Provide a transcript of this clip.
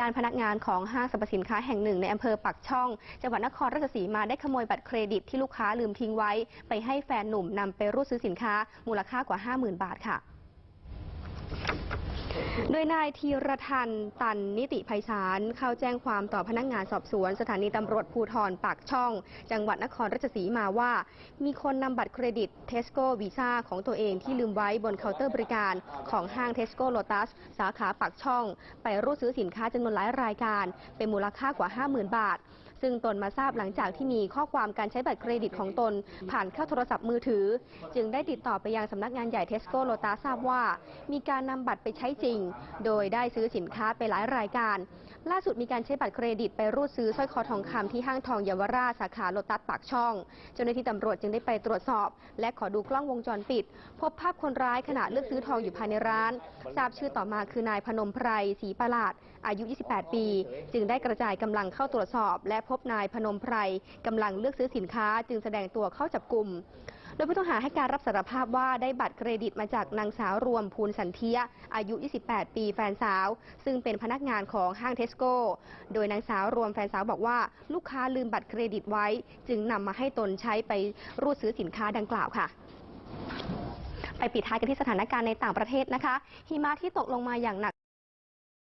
ด้านพนักงานของห้างสรรพสินค้าแห่งหนึ่งในอำเภอปักช่อง จังหวัดนครราชสีมาได้ขโมยบัตรเครดิตที่ลูกค้าลืมทิ้งไว้ ไปให้แฟนหนุ่มนำไปรูดซื้อสินค้ามูลค่ากว่า 50,000 บาทค่ะ โดยนายธีรทันตันนิติภัยสารเข้าแจ้งความต่อพนักงานสอบสวน สถานีตำรวจภูธรปากช่อง จังหวัดนครราชสีมาว่า มีคนนำบัตรเครดิตเทสโก้วีซ่าของตัวเองที่ลืมไว้บนเคาน์เตอร์บริการของห้างเทสโก้โลตัสสาขาปากช่อง ไปรูดซื้อสินค้าจำนวนหลายรายการ เป็นมูลค่ากว่า 50,000 บาทซึ่งตนมาทราบหลังจากที่มีข้อความการใช้บัตรเครดิตของตน ผ่านเข้าโทรศัพท์มือถือ จึงได้ติดต่อไปยังสำนักงานใหญ่เทสโก้โลตัสทราบว่า มีการนำบัตรไปใช้จริงโดยได้ซื้อสินค้าไปหลายรายการ ล่าสุดมีการใช้บัตรเครดิตไปรูดซื้อสร้อยคอทองคำที่ห้างทองเยาวราชสาขาโลตัสปากช่อง เจ้าหน้าที่ตำรวจจึงได้ไปตรวจสอบ และขอดูกล้องวงจรปิด พบภาพคนร้ายขณะเลือกซื้อทองอยู่ภายในร้าน ทราบชื่อต่อมาคือนายพนมไพรศรีประหลาด อายุ 28 ปี จึงได้กระจายกำลังเข้าตรวจสอบ และพบนายพนมไพรกำลังเลือกซื้อสินค้า จึงแสดงตัวเข้าจับกลุ่ม โดยผู้ต้องหาให้การรับสารภาพว่าได้บัตรเครดิตมาจากนางสาวรวมภูลสันเทีย อายุ 28 ปีแฟนสาว ซึ่งเป็นพนักงานของห้างเทสโก้ โดยนางสาวรวมแฟนสาวบอกว่า ลูกค้าลืมบัตรเครดิตไว้ จึงนำมาให้ตนใช้ไปรูดซื้อสินค้าดังกล่าวค่ะไปปิดท้ายกันที่สถานการณ์ในต่างประเทศนะคะ หิมะที่ตกลงมาอย่างหนัก